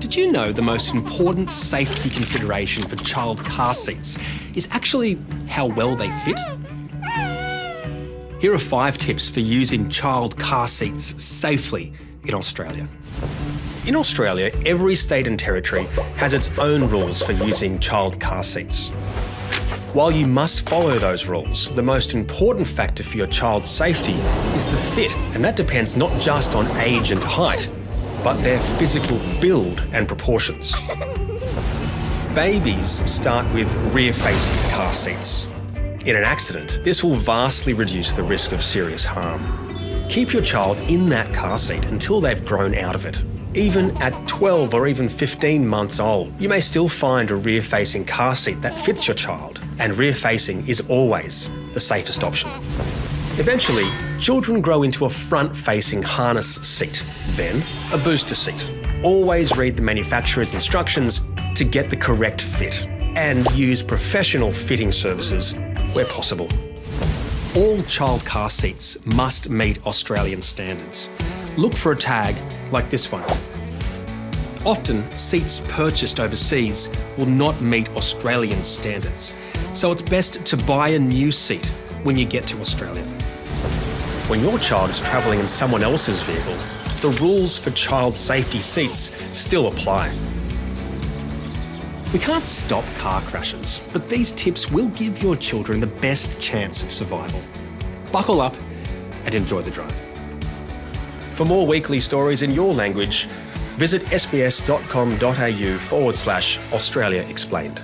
Did you know the most important safety consideration for child car seats is actually how well they fit? Here are five tips for using child car seats safely in Australia. In Australia, every state and territory has its own rules for using child car seats. While you must follow those rules, the most important factor for your child's safety is the fit, and that depends not just on age and height, but their physical build and proportions. Babies start with rear facing car seats. In an accident, this will vastly reduce the risk of serious harm. Keep your child in that car seat until they've grown out of it. Even at 12 or even 15 months old, you may still find a rear facing car seat that fits your child, and rear facing is always the safest option. Eventually, children grow into a front facing harness seat, then a booster seat. Always read the manufacturer's instructions to get the correct fit and use professional fitting services where possible. All child car seats must meet Australian standards. Look for a tag like this one. Often, seats purchased overseas will not meet Australian standards, so it's best to buy a new seat when you get to Australia. When your child is travelling in someone else's vehicle, the rules for child safety seats still apply. We can't stop car crashes, but these tips will give your children the best chance of survival. Buckle up and enjoy the drive. For more weekly stories in your language, visit sbs.com.au forward slash Australia Explained.